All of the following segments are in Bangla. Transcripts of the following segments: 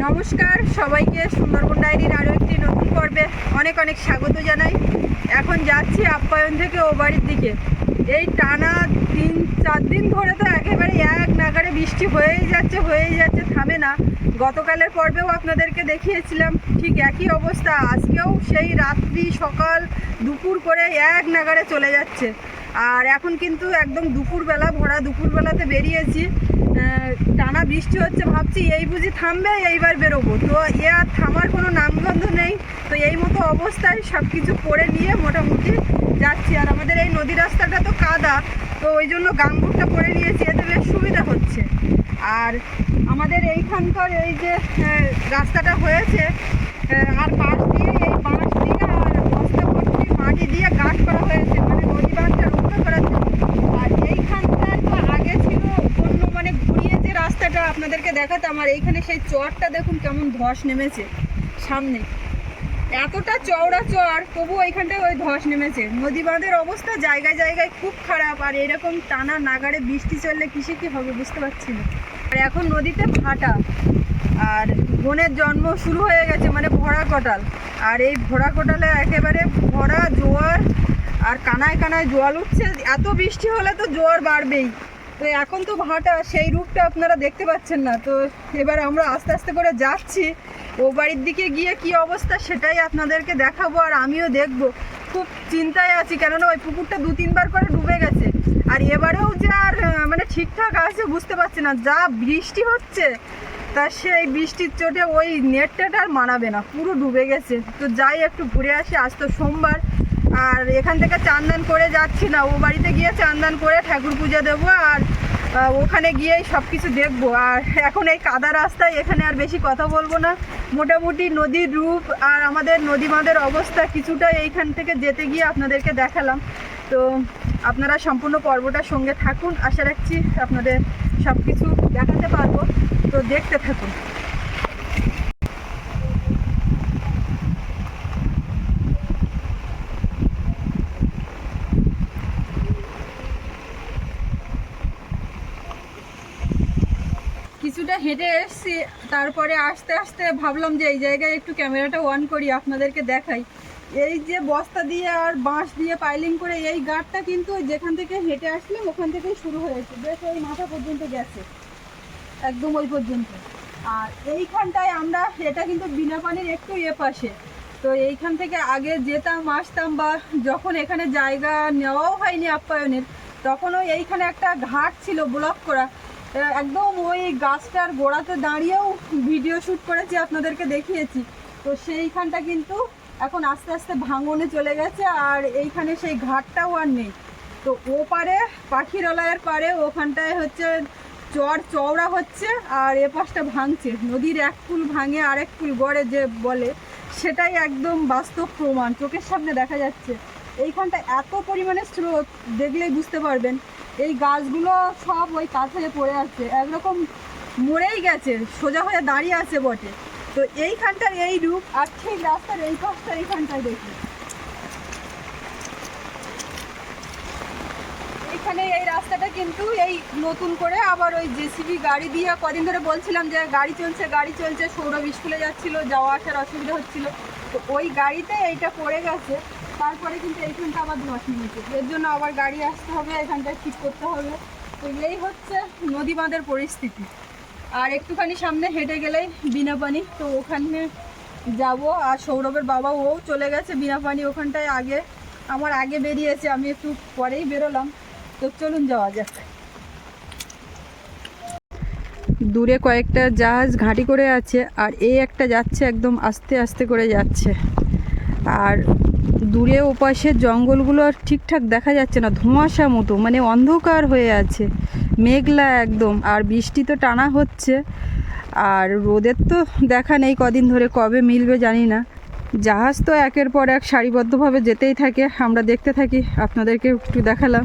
নমস্কার, সবাইকে সুন্দরবন ডায়েরির আরও একটি নতুন পর্বে অনেক অনেক স্বাগত জানাই। এখন যাচ্ছি আপ্যায়ন থেকে ও বাড়ির দিকে। এই টানা তিন, চার দিন ধরে তো একেবারে এক নাগারে বৃষ্টি হয়েই যাচ্ছে হয়েই যাচ্ছে, থামে না। গতকালের পর্বেও আপনাদেরকে দেখিয়েছিলাম, ঠিক একই অবস্থা। আজকেও সেই রাত্রি, সকাল, দুপুর করে এক নাগারে চলে যাচ্ছে। আর এখন কিন্তু একদম দুপুরবেলা, ভরা দুপুরবেলাতে বেরিয়েছি। টানা বৃষ্টি হচ্ছে ভাবছি, এই বুঝি থামবে, এইবার বেরোবো। তো এ আর থামার কোনো নামগন্ধ নেই। তো এই মতো অবস্থায় সব কিছু করে নিয়ে মোটামুটি যাচ্ছি। আর আমাদের এই নদী রাস্তাটা তো কাদা, তো ওই জন্য গামবুটটা পরে নিয়েছি, এতে বেশ সুবিধা হচ্ছে। আর আমাদের এইখানকার এই যে রাস্তাটা হয়েছে আর পাশ দিয়ে আর বস্তা ভর্তি মাটি দিয়ে গাছ করা হয়েছে মানে নদী বাঁধটা রক্ষা করার জন্য আর এইখানটায় তো আগে ছিল অন্য মানে ঘুরিয়ে যে রাস্তাটা আপনাদেরকে দেখাতাম আর এইখানে সেই চরটা দেখুন কেমন ধস নেমেছে, সামনে। এতটা চওড়া চর তবু ওইখানটায় ওই ধস নেমেছে। নদী বাঁধের অবস্থা জায়গায় জায়গায় খুব খারাপ, আর এরকম টানা নাগারে বৃষ্টি চললে কিসে কি হবে বুঝতে পারছি না। আর এখন নদীতে ভাটা, আর বনের জন্ম শুরু হয়ে গেছে মানে ভরা কটাল। আর এই ভরা কটালে একেবারে ভরা জোয়ার, আর কানায় কানায় জল উঠছে। এত বৃষ্টি হলে তো জোয়ার বাড়বেই। তো এখন তো ভাটা, সেই রূপটা আপনারা দেখতে পাচ্ছেন না। তো এবার আমরা আস্তে আস্তে করে যাচ্ছি। ও বাড়ির দিকে গিয়ে কি অবস্থা সেটাই আপনাদেরকে দেখাবো আর আমিও দেখব। খুব চিন্তায় আছি, কেননা ওই পুকুরটা দু তিনবার করে ডুবে গেছে। আর এবারেও যে আর মানে ঠিকঠাক আছে, বুঝতে পারছি না। যা বৃষ্টি হচ্ছে, তা সেই বৃষ্টির চোটে ওই নেটটা আর মানাবে না। পুরো ডুবে গেছে। তো যাই, একটু ঘুরে আসি। আজ তো সোমবার। আর এখান থেকে চান্দান করে যাচ্ছি না। ও বাড়িতে গিয়ে চান্দান করে ঠাকুর পুজো দেবো আর ওখানে গিয়েই সব কিছু দেখব। আর এখন এই কাদা রাস্তায় এখানে আর বেশি কথা বলব না। মোটামুটি নদীর রূপ আর আমাদের নদী বাঁধের অবস্থা কিছুটা এইখান থেকে যেতে গিয়ে আপনাদেরকে দেখালাম। তো আপনারা সম্পূর্ণ পর্বটার সঙ্গে থাকুন। আশা রাখছি আপনাদের সব কিছু দেখাতে পারব। তো দেখতে থাকুন কিছুটা হেঁটে এসেছি, তারপরে আস্তে আস্তে ভাবলাম যে এই জায়গায় একটু ক্যামেরাটা অন করি, আপনাদেরকে দেখাই। এই যে বস্তা দিয়ে আর বাঁশ দিয়ে পাইলিং করে এই গাড়টা কিন্তু যেখান থেকে হেঁটে আসলাম, ওখান থেকেই শুরু হয়েছে, বেশ ওই মাথা পর্যন্ত গেছে, একদম ওই পর্যন্ত। আর এইখানটায় আমরা, এটা কিন্তু বিনা পানির একটু এ পাশে। তো এইখান থেকে আগে যেতাম, আসতাম বা যখন এখানে জায়গা নেওয়াও হয়নি আপ্যায়নের, তখন ওই এইখানে একটা ঘাট ছিল ব্লক করা। একদম ওই গাছটার গোড়াতে দাঁড়িয়েও ভিডিও শ্যুট করেছি, আপনাদেরকে দেখিয়েছি। তো সেইখানটা কিন্তু এখন আস্তে আস্তে ভাঙনে চলে গেছে, আর এইখানে সেই ঘাটটাও আর নেই। তো ও পারে পাখিরালয়ের পারে, ওখানটায় হচ্ছে চর চওড়া হচ্ছে, আর এ পাশটা ভাঙছে। নদীর এক ফুল ভাঙে আরেক ফুল গড়ে যে বলে, সেটাই একদম বাস্তব প্রমাণ। চোখের সামনে দেখা যাচ্ছে। এইখানটা এত পরিমাণে স্রোত, দেখলেই বুঝতে পারবেন। এই গাছগুলো সব ওই কাছে পড়ে আছে, একরকম মরেই গেছে, সোজা হয়ে দাঁড়িয়ে আছে বটে। তো এইখানটার এই রূপ আর ঠিক রাস্তার এই পাশটা এইখানটায় দেখি। এখানে এই রাস্তাটা কিন্তু এই নতুন করে আবার ওই জেসিবি গাড়ি দিয়ে, কদিন ধরে বলছিলাম যে গাড়ি চলছে গাড়ি চলছে, সৌরভ স্কুলে যাচ্ছিল, যাওয়া আসার অসুবিধা হচ্ছিল। তো ওই গাড়িতে এইটা পড়ে গেছে। তারপরে কিন্তু এইখানটা আবার ধস নিয়েছে। এর জন্য আবার গাড়ি আসতে হবে এখানটা ঠিক করতে হবে। তো এই হচ্ছে নদী বাঁধের পরিস্থিতি। আর একটুখানি সামনে হেঁটে গেলেই বিনা পানি তো ওখানে যাব। আর সৌরভের বাবা ও চলে গেছে বিনা পানি ওখানটায় আগে। আমার আগে বেরিয়েছে, আমি একটু পরেই বেরোলাম। তো চলুন যাওয়া যাক। দূরে কয়েকটা জাহাজ ঘাঁটি করে আছে আর এই একটা যাচ্ছে একদম আস্তে আস্তে করে যাচ্ছে। আর দূরে ওপাশে জঙ্গলগুলো আর ঠিকঠাক দেখা যাচ্ছে না, ধোঁয়াশা মতো মানে অন্ধকার হয়ে আছে, মেঘলা একদম, আর বৃষ্টি তো টানা হচ্ছে। আর রোদের তো দেখা নেই কদিন ধরে, কবে মিলবে জানি না। জাহাজ তো একের পর এক সারিবদ্ধভাবে যেতেই থাকে, আমরা দেখতে থাকি আপনাদেরকে একটু দেখালাম।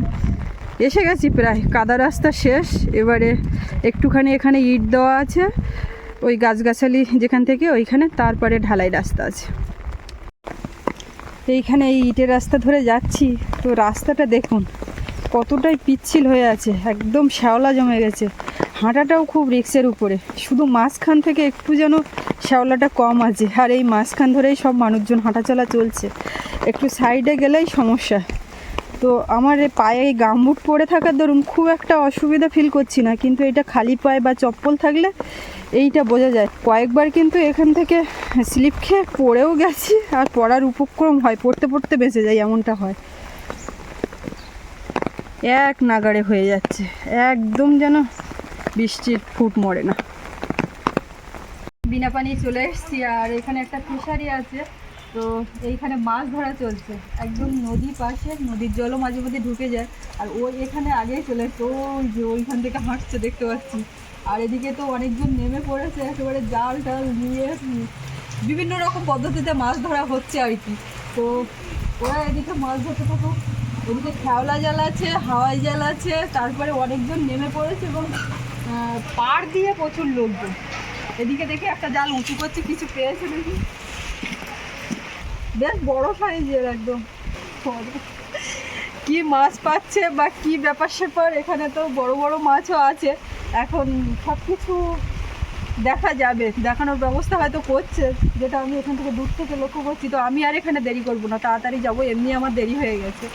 এসে গেছি প্রায়। কাদা রাস্তা শেষ। এবারে একটুখানি এখানে ইট দেওয়া আছে। ওই গাছগাছালি যেখান থেকে ওইখানে তারপরে ঢালাই রাস্তা আছে। এইখানে এই ইটের রাস্তা ধরে যাচ্ছি। তো রাস্তাটা দেখুন, কতটাই পিচ্ছিল হয়ে আছে। একদম শ্যাওলা জমে গেছে। হাঁটাটাও খুব রিক্সের উপরে। শুধু মাঝখান থেকে একটু যেন শ্যাওলাটা কম আছে। আর এই মাঝখান ধরেই সব মানুষজন হাঁটাচলা চলছে। একটু সাইডে গেলেই সমস্যা। তো আমার পায়ে এই গামবুট পরে থাকার দরুন খুব একটা অসুবিধা ফিল করছি না। কিন্তু এটা খালি পায়ে বা চপ্পল থাকলে এইটা বোঝা যায়। কয়েকবার কিন্তু এখান থেকে স্লিপ খেয়ে পড়েও গেছি আর পড়ার উপক্রম হয়, পড়তে পড়তে বেঁচে যায় এমনটা হয়। এক নাগাড়ে হয়ে যাচ্ছে, একদম যেন বৃষ্টির ফুট মরে না। বিনা পানি চলে এসেছি আর এখানে একটা ফিশারি আছে। তো এইখানে মাছ ধরা চলছে। একদম নদী পাশে, নদীর জলও মাঝে মধ্যে ঢুকে যায়। আর ও এখানে আগেই চলে ওই যে ওইখান থেকে হাঁটছে, দেখতে পাচ্ছি। আর এদিকে তো অনেকজন নেমে পড়েছে, একেবারে জাল টাল নিয়ে বিভিন্ন রকম পদ্ধতিতে মাছ ধরা হচ্ছে আর কি। তো ওরা এদিকে মাছ ধরতে থাকুক। ওদিকে খেওলা জাল আছে, হাওয়াই জাল আছে, তারপরে অনেকজন নেমে পড়েছে এবং পাড় দিয়ে প্রচুর লোকজন। এদিকে দেখে একটা জাল উঁচু করছে, কিছু পেয়েছে দেখি বেশ বড় সাইজের একদম। কি মাছ পাচ্ছে বা কি ব্যাপার স্যাপার, এখানে তো বড় বড় মাছও আছে। এখন সব কিছু দেখা যাবে, দেখানোর ব্যবস্থা হয়তো করছে, যেটা আমি এখান থেকে দূর থেকে লক্ষ্য করছি। তো আমি আর এখানে দেরি করব না, তাড়াতাড়ি যাব, এমনি আমার দেরি হয়ে গেছে।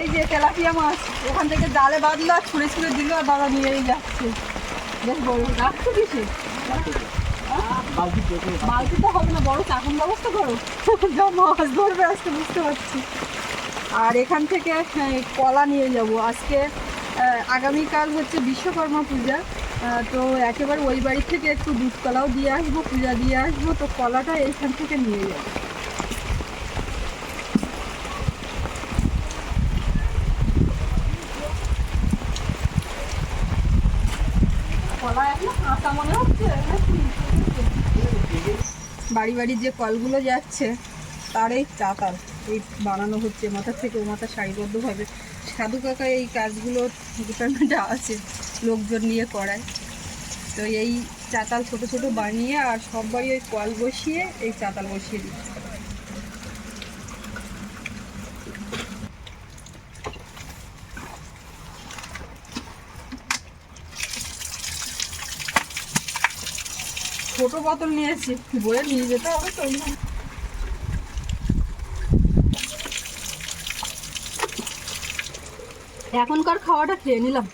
এই যে তেলাপিয়া মাছ ওখান থেকে জালে বাঁধলো আর ছুঁড়ে ছুঁড়ে দিল আর দাদা নিয়েই যাচ্ছে। বেশ বড়, রাখছো কিসে বালতি তো হবে না বড় চাকুন ব্যবস্থা করো। যা মাছ ধরবে আজকে বুঝতে পারছি। আর এখান থেকে হ্যাঁ, কলা নিয়ে যাব। আজকে আগামীকাল হচ্ছে বিশ্বকর্মা পূজা। তো একেবারে ওই বাড়ি থেকে একটু দুধ কলাও দিয়ে আসব পূজা দিয়ে আসব। তো কলাটা এইখান থেকে নিয়ে যাব। কলা এখন কাঁচা মনে হচ্ছে? বাড়ি বাড়ি যে কলগুলো যাচ্ছে, তার এই চাতাল। এই বানানো হচ্ছে, মাথার থেকে ও মাথা সারিবদ্ধভাবে। সাধু কাকা এই কাজগুলো ডিপার্টমেন্টে আছে, লোকজন নিয়ে করায়। তো এই চাতাল ছোট ছোট বানিয়ে আর সব বাড়ি ওই কল বসিয়ে এই চাতাল বসিয়ে দিচ্ছে। ছোট বোতল নিয়েছি বয়ে নিয়ে যেতে হবে তো এখনকার খাওয়াটা খেয়ে নিলাম।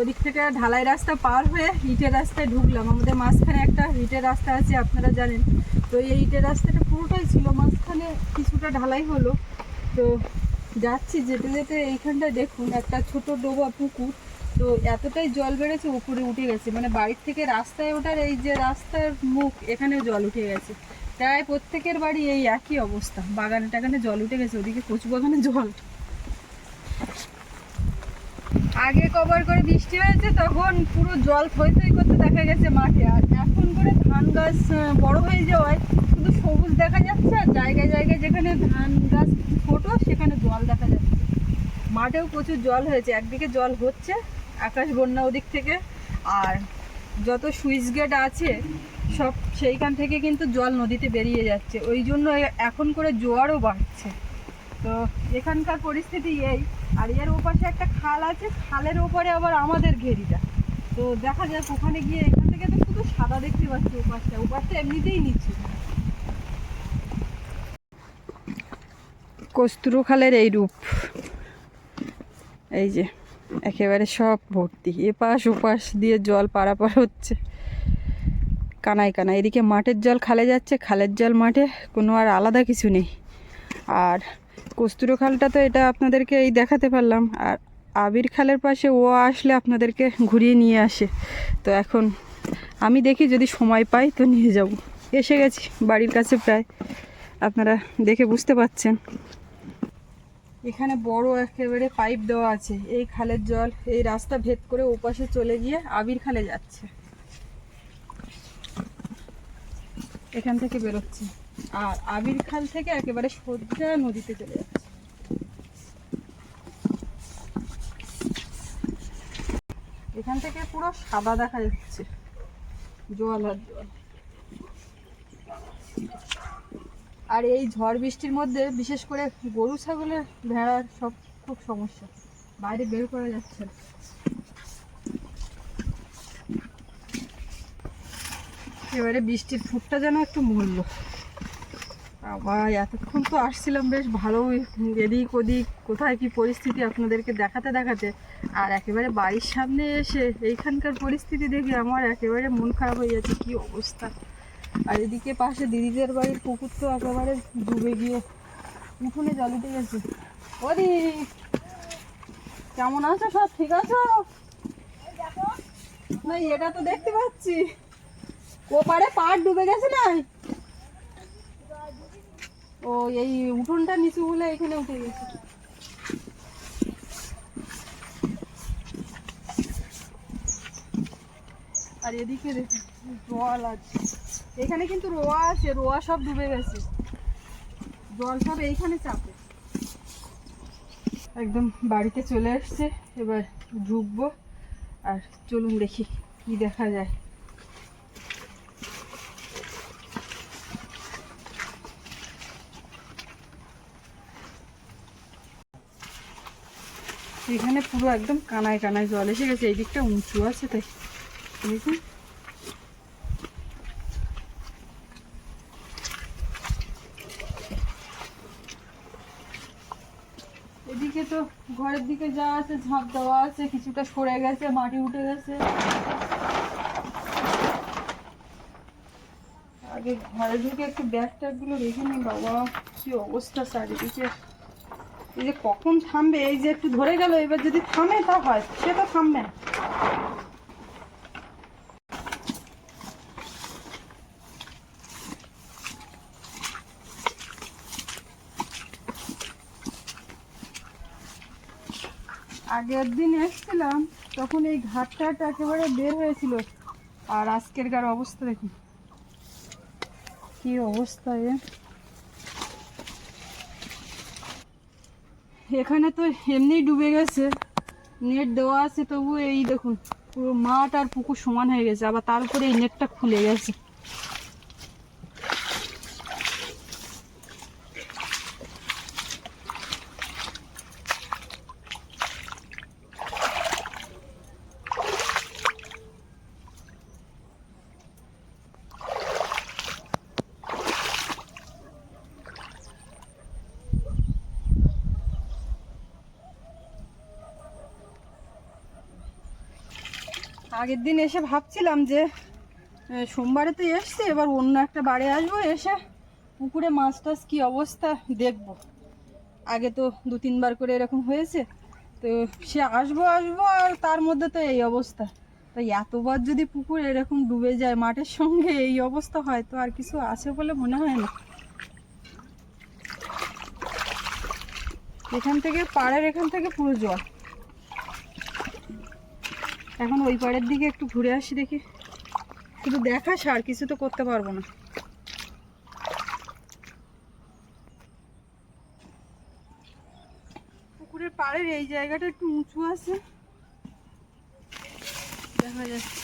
ওদিক থেকে ঢালাই রাস্তা পার হয়ে ইটের রাস্তায় ঢুকলাম। আমাদের মাঝখানে একটা ইটের রাস্তা আছে, আপনারা জানেন। তো এই ইটের রাস্তাটা পুরোটাই ছিল, মাঝখানে কিছুটা ঢালাই হলো। তো যাচ্ছি যেতে যেতে এইখানটায় দেখুন, একটা ছোট ডোবা পুকুর। তো এতটাই জল বেড়েছে, উপরে উঠে গেছে। মানে বাড়ির থেকে রাস্তায় ওঠার এই যে রাস্তার মুখ এখানে জল উঠে গেছে। প্রায় প্রত্যেকের বাড়ি এই একই অবস্থা। বাগানে টাগানে জল উঠে গেছে, ওদিকে কচু বাগানে জল। আগে কবার করে বৃষ্টি হয়েছে, তখন পুরো জল থই থই করতে দেখা গেছে মাঠে। আর এখন করে ধান গাছ বড় হয়ে যাওয়ায় শুধু সবুজ দেখা যাচ্ছে, আর জায়গায় জায়গায় যেখানে ধান গাছ ছোট সেখানে জল দেখা যাচ্ছে। মাঠেও প্রচুর জল হয়েছে, একদিকে জল হচ্ছে আকাশ বন্যা ওদিক থেকে। আর যত সুইচ গেট আছে, সব সেইখান থেকে কিন্তু জল নদীতে বেরিয়ে যাচ্ছে। ওই জন্য এখন করে জোয়ারও বাড়ছে। তো এখানকার পরিস্থিতি এই। আর এর ওপাশে একটা খাল আছে, খালের ওপারে আবার আমাদের ঘেরিটা। তো দেখা যাক, ওখানে গিয়ে এখান থেকে তো শুধু সাদা দেখতে পাচ্ছি ওপাশটা। ওপাশটা এমনিতেই নিচ্ছি কস্তুরু খালের এই রূপ। এই যে। একেবারে সব ভর্তি। এপাশ ওপাশ দিয়ে জল পারাপার হচ্ছে। কানায় কানায়। এদিকে মাঠের জল খালে যাচ্ছে, খালের জল মাঠে কোনো আর আলাদা কিছু নেই। আর কস্তুরো খালটা তো এটা আপনাদেরকে এই দেখাতে পারলাম। আর আবির খালের পাশে ও আসলে আপনাদেরকে ঘুরিয়ে নিয়ে আসে। তো এখন আমি দেখি যদি সময় পাই তো নিয়ে যাব। এসে গেছি বাড়ির কাছে প্রায়। আপনারা দেখে বুঝতে পাচ্ছেন এখানে বড় একেবারে পাইপ দেওয়া আছে। এই খালের জল এই রাস্তা ভেদ করে ওপাশে চলে গিয়ে আবির খালে যাচ্ছে। এখান থেকে বেরোচ্ছে। আর আবির খাল থেকে একেবারে সোজা নদীতে চলে যাচ্ছে। এখান থেকে পুরো সাদা দেখা যাচ্ছে। জল আর জল। আর এই ঝড় বৃষ্টির মধ্যে, বিশেষ করে গরু, ছাগলের ভেড়ার সব খুব সমস্যা। বাইরে বের করা যাচ্ছে এবারে বৃষ্টির ফুটটা যেন একটু মরল। আবার এতক্ষণ তো আসছিলাম বেশ ভালো। এদিক ওদিক, কোথায় কি পরিস্থিতি আপনাদেরকে দেখাতে দেখাতে। আর একেবারে বাড়ির সামনে এসে এইখানকার পরিস্থিতি দেখে আমার একেবারে মন খারাপ হয়ে যাচ্ছে। কি অবস্থা? আর এদিকে পাশে দিদিদের বাড়ির পুকুর তো একেবারে ডুবে গিয়ে উঠোনে জল উঠে গেছে। ওদি, কেমন আছো সব? ঠিক আছো? না এটা তো দেখতে পাচ্ছি। ওপারে পাড় ডুবে গেছে না ও, এই উঠোনটা নিচু বলে এখানে উঠে গেছে। আর এদিকে দেখুন, জল আছে। এখানে কিন্তু রোয়া আছে, রোয়া সব ডুবে গেছে। জল সব এইখানে চাপে। একদম বাড়িতে চলে এসছে, এবার ঢুকবো। আর চলুন দেখি কি দেখা যায়। এখানে পুরো একদম কানায় কানায় জল এসে গেছে, এই দিকটা উঁচু আছে তাই। দেখুন এদিকে তো ঘরের দিকে যা আছে, ঝাঁপ দেওয়া আছে, কিছুটা সরে গেছে, মাটি উঠে গেছে। আগে ঘরে ঢুকে একটু ব্যাগ ট্যাগগুলো রেখে নিই, বাবা, কি অবস্থা চারিদিকে। এই যে কখন থামবে, এই যে একটু ধরে গেল, এবার যদি থামে তা হয়, সে তো থামবে না। আগের দিন এসেছিলাম, তখন এই ঘাটটাট একেবারে বের হয়েছিল। আর আজকের গার অবস্থা দেখুন কি অবস্থা এ? এখানে তো এমনি ডুবে গেছে। নেট দেওয়া আছে তবু এই দেখুন, পুরো মাঠ আর পুকুর সমান হয়ে গেছে। আবার তার উপরে এই নেটটা খুলে গেছে। আগের দিন এসে ভাবছিলাম যে সোমবারে তো এসছি, এবার অন্য একটা বাড়ি আসব, এসে পুকুরে মাছ টাছ কী অবস্থা দেখব। আগে তো দু তিনবার করে এরকম হয়েছে, তো সে আসব আসব, আর তার মধ্যে তো এই অবস্থা। তাই এতবার যদি পুকুর এরকম ডুবে যায়, মাঠের সঙ্গে এই অবস্থা হয়, তো আর কিছু আছে বলে মনে হয় না। এখান থেকে, পাড়ের এখান থেকে পুরো জল। এখন ওই পাড়ের দিকে একটু ঘুরে আসি দেখি। শুধু দেখা আর কিছু তো করতে পারব না। পুকুরের পাড়ের এই জায়গাটা একটু উঁচু আছে। দেখা যাচ্ছে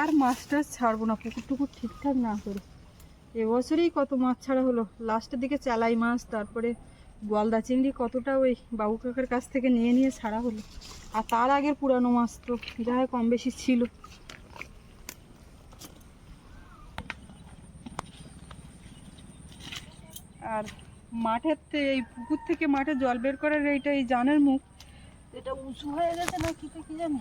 আর মাছ টাছ ছাড়বো না পুকুর টুকুর ঠিকঠাক না করে। এবছরেই কত মাছ ছাড়া হলো। লাস্টের দিকে চালাই মাছ, তারপরে গলদা চিংড়ি কতটা ওই বাবু কাকার কাছ থেকে নিয়ে নিয়ে ছাড়া হলো? আর তার আগের পুরানো মাছ তো যা কম বেশি ছিল। আর মাঠের এই পুকুর থেকে মাঠে জল বের করার এইটা এই জানের মুখ। এটা উঁচু হয়ে গেছে না কি তো কি জানি?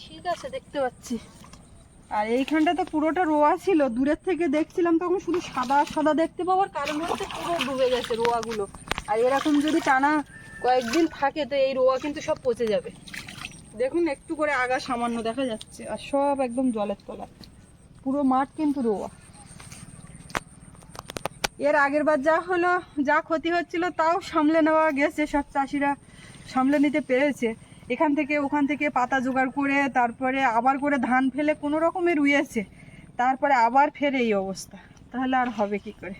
ঠিক আছে, দেখতে পাচ্ছি। আর এইখানটা তো পুরোটা রোয়া ছিল। দূরের থেকে দেখছিলাম, তখন শুধু সাদা সাদা দেখতে পাওয়ার কারণ হচ্ছে পুরো ডুবে গেছে রোয়াগুলো। আর এরকম যদি টানা কয়েকদিন থাকে, তো এই রোয়া কিন্তু সব পচে যাবে। দেখুন, একটু করে আগা সামান্য দেখা যাচ্ছে। আর সব একদম জলের তলা পুরো মাঠ কিন্তু রোয়া। এর আগের বার যা হলো, যা ক্ষতি হচ্ছিল, তাও সামলে নেওয়া গেছে। সব চাষিরা সামলে নিতে পেরেছে। এখান থেকে ওখান থেকে পাতা জোগাড় করে, তারপরে আবার করে ধান ফেলে কোনো রকমে রুয়েছে তারপরে আবার ফের এই অবস্থা। তাহলে আর হবে কি করে?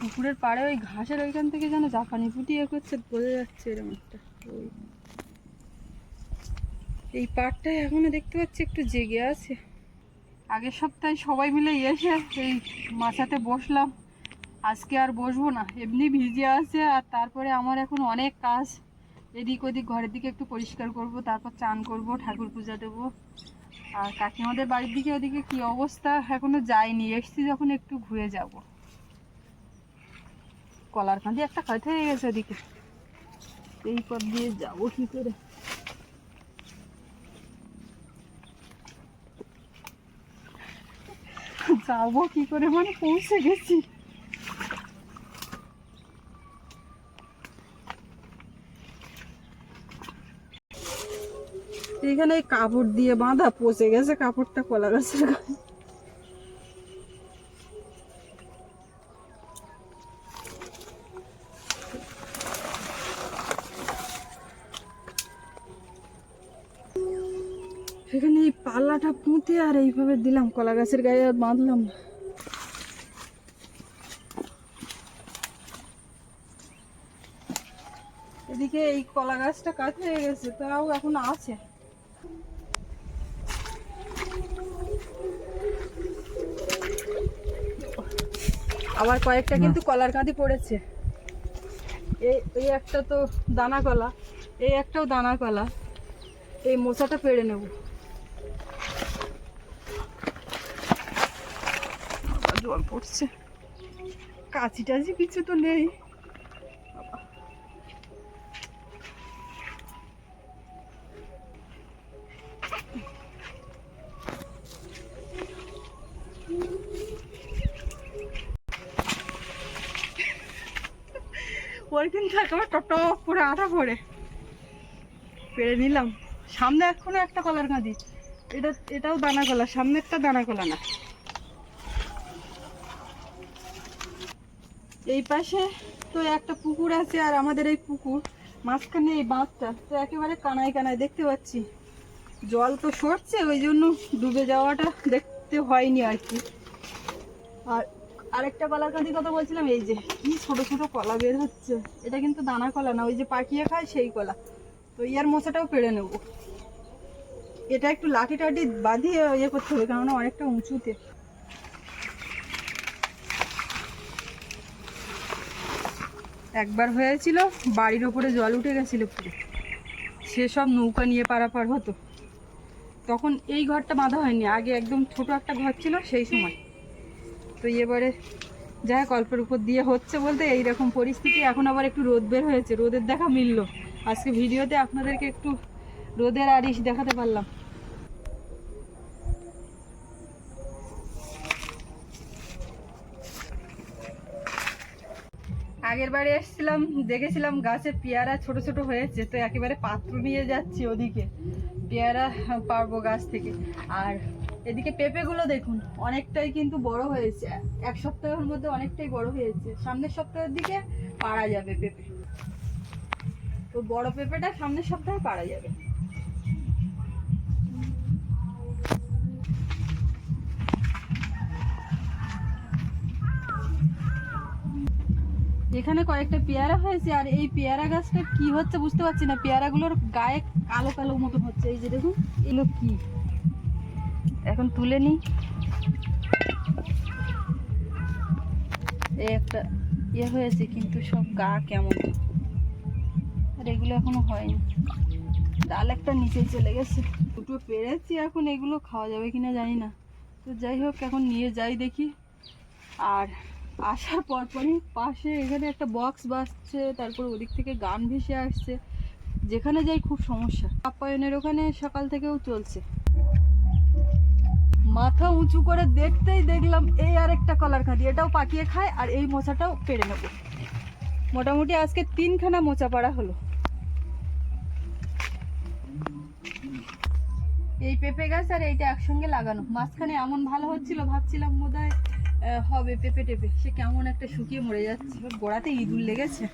পুকুরের পাড়ে ওই ঘাসের ওইখান থেকে যেন জাপানি পুটি এ করছে, বোঝা যাচ্ছে এরকম একটা এই পাটটায় এখনও দেখতে পাচ্ছি একটু জেগে আছে। আগের সপ্তাহে সবাই মিলে এসে এই মাছাতে বসলাম। আজকে আর বসবো না। এমনি ভিজে আছে আর তারপরে আমার এখন অনেক কাজ। এদিক ওদিক ঘরের দিকে একটু পরিষ্কার করব, তারপর চান করব, ঠাকুর পূজা দেবো। আর কাকিমাদের বাড়ির দিকে ওদিকে কি অবস্থা? এখনও যায়নি এসছি যখন একটু ঘুরে যাব। কলার কাঁদি একটা খাইতে হয়ে গেছে ওদিকে। এই পথ দিয়ে যাব কি করে? যাব কি করে মানে পৌঁছে গেছি। এখানে এই কাপড় দিয়ে বাঁধা পচে গেছে, কাপড়টা কলা গাছের গায়ে এখানে এই পাল্লাটা পুঁতে আর এইভাবে দিলাম কলা গাছের গায়ে আর বাঁধলাম না। এদিকে এই কলা গাছটা কাজ হয়ে গেছে, তাও এখন আছে আবার কয়েকটা কিন্তু কলার কাঁদি পড়েছে। এই এই একটা তো দানা কলা এই একটাও দানা কলা। এই মোচাটা পেড়ে নেব। জল পড়ছে। কাঁচি টাছি কিছু তো নেই। একেবারে টপ করে আঠা পড়ে পেরে নিলাম। সামনে এখনও একটা কলার কাঁদি এটা, এটাও দানা কলা সামনেরটা দানা কলা না। এই পাশে তো একটা পুকুর আছে আর আমাদের এই পুকুর। মাঝখানে এই বাঁধটা। তো একেবারে কানায় কানায় দেখতে পাচ্ছি। জল তো সরছে, ওই জন্য ডুবে যাওয়াটা দেখতে হয়নি আর কি। আর আরেকটা কলার কাঁদি কথা বলছিলাম, এই যে কি ছোট ছোট কলা বের হচ্ছে। এটা কিন্তু দানা কলা না, ওই যে পাকিয়ে খায় সেই কলা। তো ইয়ার মশাটাও পেড়ে নেব। এটা একটু লাঠি টাঠি বাঁধিয়ে ইয়ে করতে হবে, কেননা অনেকটা উঁচুতে। একবার হয়েছিল, বাড়ির ওপরে জল উঠে গেছিল পুরো। সেসব নৌকা নিয়ে পারাপার হতো। তখন এই ঘরটা বাঁধা হয়নি, আগে একদম ছোট একটা ঘর ছিল সেই সময়। তো এবারে যাই হোক, অল্পের উপর দিয়ে হচ্ছে বলতে এই রকম পরিস্থিতি। এখন আবার একটু রোদ বের হয়েছে, রোদের দেখা মিললো। আজকে ভিডিওতে আপনাদেরকে একটু রোদের আরিশ দেখাতে পারলাম। আগের বারে এসেছিলাম, দেখেছিলাম গাছে পেয়ারা ছোট ছোট হয়েছে, তো একেবারে পাত্র নিয়ে যাচ্ছি ওদিকে। পেয়ারা পারব গাছ থেকে। আর এদিকে পেঁপেগুলো দেখুন, অনেকটাই কিন্তু বড় হয়েছে। এক সপ্তাহের মধ্যে অনেকটাই বড় হয়েছে। সামনের সপ্তাহের দিকে পারা যাবে পেঁপে। তো বড় পেঁপেটা সামনের সপ্তাহে পারা যাবে। এখানে কয়েকটা পেয়ারা হয়েছে, আর এই পেয়ারা গাছটা কি হচ্ছে বুঝতে পারছি না। পেয়ারাগুলোর গায়ে কালো কালো মতন হচ্ছে। এই যে দেখুন, এগুলো কি? এখন তুলে নিই। এই একটা ইয়ে হয়েছে কিন্তু সব গা কেমন। আর এগুলো এখনও হয়নি। ডাল একটা নিচে চলে গেছে। দুটো পেরেছি, এখন এগুলো খাওয়া যাবে কিনা জানি না। তো যাই হোক, এখন নিয়ে যাই দেখি। আর আসার পরপরই পাশে এখানে একটা বক্স বাজছে, তারপর ওদিক থেকে গান ভেসে আসছে। যেখানে যাই খুব সমস্যা। আপ্যায়নের ওখানে সকাল থেকেও চলছে। মাথা উঁচু করে দেখতেই দেখলাম এই আর একটা কলার খাদি। এটাও পাকিয়ে খায় আর এই মোচাটাও পেড়ে নেব। মোটামুটি আজকে তিনখানা মোচা পাড়া হলো। এই পেঁপে গাছ আর এইটা একসঙ্গে লাগানো। মাঝখানে এমন ভালো হচ্ছিল, ভাবছিলাম বোধ হবে পেঁপে টেপে। সে কেমন একটা শুকিয়ে মরে যাচ্ছে। গোড়াতে ইঁদুর লেগেছে।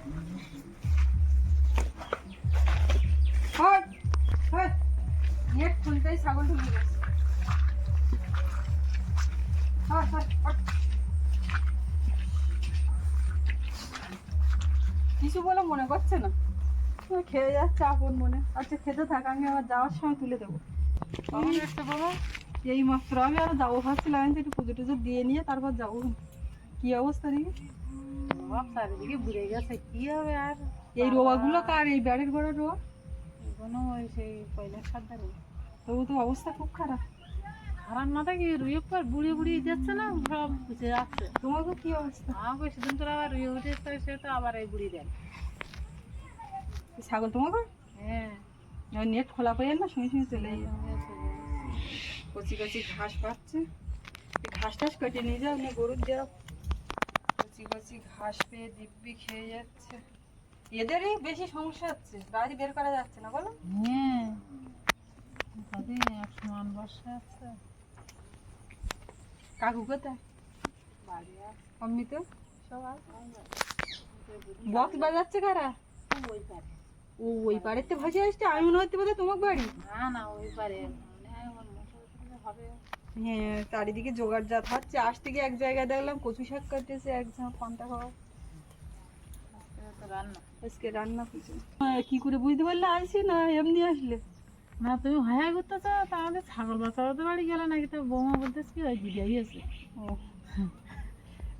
ছাগল ঢুকে গেছে। কিছু বলে মনে করছে না। খেয়ে যাচ্ছে আপন মনে। আচ্ছা খেতে থাক আমি আবার যাওয়ার সময় তুলে দেবো। এই মাত্র আমি আর যাব ভাবছিলাম আমি একটু পুজো টুজো দিয়ে নিয়ে তারপর যাব। কি অবস্থা দেখি? চারিদিকে ঘুরে গেছে কি হবে আর? এই রোয়াগুলো কার? এই ব্যাড়ের ঘরের রোয়া? কোনো সেই পয়লা সাদ্দারে তবু তো অবস্থা খুব খারাপ। খারাপ মাথা কি রুইয়ে পর বুড়িয়ে বুড়িয়ে যাচ্ছে না? সব বুঝে যাচ্ছে। তোমাকে কি অবস্থা? আমাকে সেদিন তোর আবার রুইয়ে উঠে সে তো আবার এই বুড়ি দেন ছাগল তোমাকে? হ্যাঁ। নেট খোলা পেয়ে না সঙ্গে সঙ্গে চলে যাবে কচি কচি ঘাস পাচ্ছে। ঘাস টাস কেটে নিয়ে যাও নিয়ে গরুর দেও কচি কচি ঘাস পেয়ে দিব্যি খেয়ে যাচ্ছে। এদেরই বেশি সমস্যা হচ্ছে বাড়ি বের করা যাচ্ছে না বলো। হ্যাঁ। এক সমান বর্ষা আছে। কাকু কোথায়? অমৃত সবাই বক্স বাজাচ্ছে কারা? ওই পারে ও ওই বাড়িতে ভাসে আসছে? আমি মনে হচ্ছে বোধহয় তোমার বাড়ি। না না ওই পারে মানে হ্যাঁ চারিদিকে জোগাড় জাত হচ্ছে। আজ থেকে এক জায়গায় দেখলাম কচু শাক কাটতেছে এক ঝাঁক পান্তা খাওয়া। তো রান্না। আজকে রান্না কিছু কি করে বুঝতে পারলে আসি না এমনি আসলে? না তুমি হায়া করতেছো তাহলে ছাগল বাঁচাতে বাড়ি গেলে নাকি তো বৌমা বলতেছ কি ওই দিদি আছে। ও।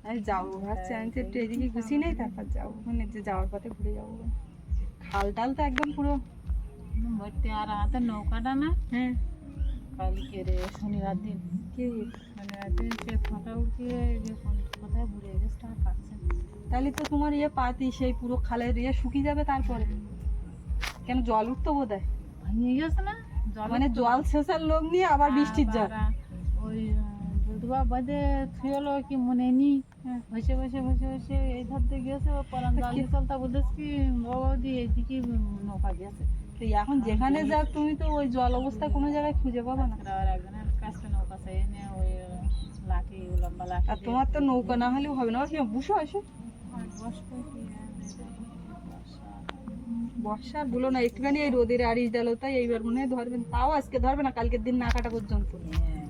আমি যাব ভাবছি আমি তো একটু এদিকে গুছি নেই তারপর যাব। মানে যে যাওয়ার পথে ঘুরে যাব। খাল টাল তো একদম পুরো। ভর্তি আর আমাদের নৌকাটা না? হ্যাঁ। কালকে রে শনিবার দিন। কি? শনিবার দিন সে ফাঁকা উঠিয়ে যে কোথায় ঘুরে গেছে তা পাচ্ছে। তাহলে তো তোমার ইয়ে পাতি সেই পুরো খালের ইয়ে শুকিয়ে যাবে তারপরে। কেন জল উঠতো বোধ হয় ভেঙে গেছে না? মানে জল শেষার লোক নিয়ে আবার বৃষ্টির জল। ওই দুধবা বাদে থুয়েলো কি মনে নি হ্যাঁ। বসে বসে বসে বসে এই ধার দিয়ে গেছে ও পরান জাল চলতা বলতেছ কি বৌদি এইদিকে নৌকা গেছে তো এখন যেখানে যাও তুমি তো ওই জল অবস্থা কোনো জায়গায় খুঁজে পাবে না। কাছে নৌকা চাই এনে ওই লাঠি লম্বা লাঠি আর তোমার তো নৌকা না হলেও হবে না। কি বুঝো আসো বসবো। বর্ষা বলো না একটুখানি এই রোদের আড়িশ ডালো তাই এইবার মনে হয় ধরবেন তাও আজকে ধরবে না কালকের দিন না কাটা পর্যন্ত। হ্যাঁ।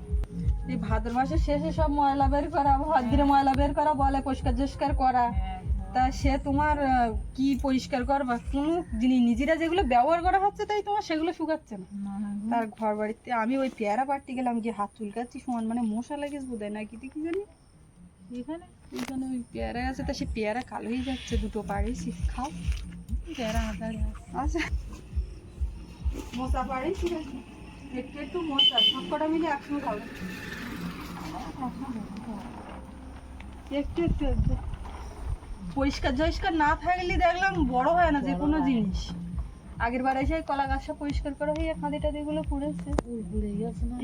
এই ভাদ্র মাসের শেষে সব ময়লা বের করা ভাদ্রে ময়লা বের করা বলে পরিষ্কার জস্কার করা। তা সে তোমার কি পরিষ্কার করবা? কোনো জিনিস নিজেরা যেগুলো ব্যবহার করা হচ্ছে তাই তোমার সেগুলো শুকাচ্ছে না, তার ঘর বাড়িতে আমি ওই পেয়ারা পাড়তে গেলাম যে হাত চুলকাচ্ছি সমান মানে মশা লাগিস বোধ হয় নাকি কি জানি এখানে? ওই পেয়ারা আছে তা সে পেয়ারা কালো হয়ে যাচ্ছে দুটো খাও। পেয়ারা হাতারে আচ্ছা মশা পাড়েছি একটু একটু মশা সব কটা মিলে একসঙ্গে খাব একটু একটু একটু। পরিষ্কার জরিষ্কার না থাকলে দেখলাম বড় হয় না যে কোনো জিনিস। আগের বার এসে কলা গাছটা পরিষ্কার করা হয়ে খাদি টাদিগুলো পড়েছে।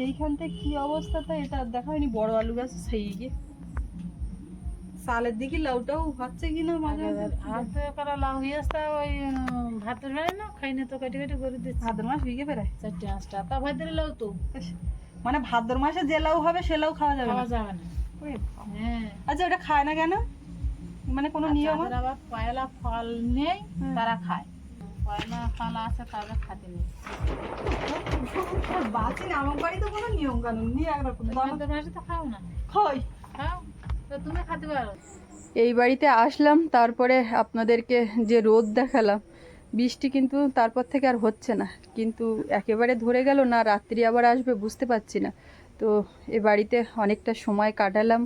এইখানটা কি অবস্থা তো এটা দেখা হয়নি বড় আলু গাছ সেই গিয়ে। সালের দিকে লাউটাও হচ্ছে কিনা মাঝে হাতে করা লাউ হয়ে আসতে ওই ভাতের হয় না খাইনে তো কেটে কেটে করে দিচ্ছে। ভাদ্র মাস বিঘে বেড়ায় চারটে পাঁচটা। তা ভাতের লাউ তো? মানে ভাদ্র মাসে যে লাউ হবে সে লাউ খাওয়া যাবে খাওয়া যাবে না। হ্যাঁ। আচ্ছা ওটা খায় না কেন? মানে কোনো নিয়ম আবার পয়লা ফল নেই তারা খায়। পয়লা ফল আছে তারা খাতে নেই। বাঁচি না আমার বাড়িতে কোনো নিয়ম কানুন নেই একরকম মাসে তো খাও না। খাই খাও। এই বাড়িতে আসলাম, তারপরে আপনাদেরকে যে রোদ দেখালাম, বৃষ্টি কিন্তু তারপর থেকে আর হচ্ছে না। কিন্তু একেবারে ধরে গেল না, রাত্রি আবার আসবে, বুঝতে পারছি না। তো এ বাড়িতে অনেকটা সময় কাটালাম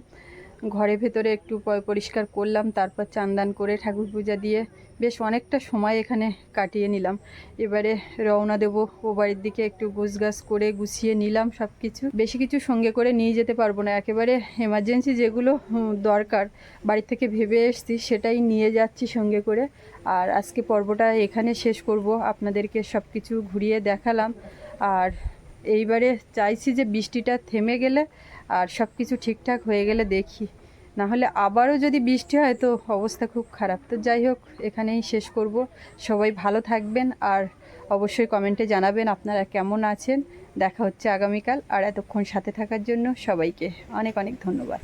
ঘরের ভেতরে একটু পরিষ্কার করলাম, তারপর চান্দান করে ঠাকুর পূজা দিয়ে বেশ অনেকটা সময় এখানে কাটিয়ে নিলাম। এবারে রওনা দেব, ও বাড়ির দিকে একটু গোছগাছ করে গুছিয়ে নিলাম সব কিছু বেশি কিছু সঙ্গে করে নিয়ে যেতে পারব না, একেবারে এমার্জেন্সি যেগুলো দরকার। বাড়ি থেকে ভেবে এসছি, সেটাই নিয়ে যাচ্ছি সঙ্গে করে। আর আজকে পর্বটা এখানে শেষ করব, আপনাদেরকে সব কিছু ঘুরিয়ে দেখালাম। আর এইবারে চাইছি যে বৃষ্টিটা থেমে গেলে আর সব কিছু ঠিকঠাক হয়ে গেলে দেখি। না হলে আবারও যদি বৃষ্টি হয় তো অবস্থা খুব খারাপ। তো যাই হোক, এখানেই শেষ করব। সবাই ভালো থাকবেন আর অবশ্যই কমেন্টে জানাবেন আপনারা কেমন আছেন। দেখা হচ্ছে আগামীকাল আর এতক্ষণ সাথে থাকার জন্য সবাইকে অনেক অনেক ধন্যবাদ।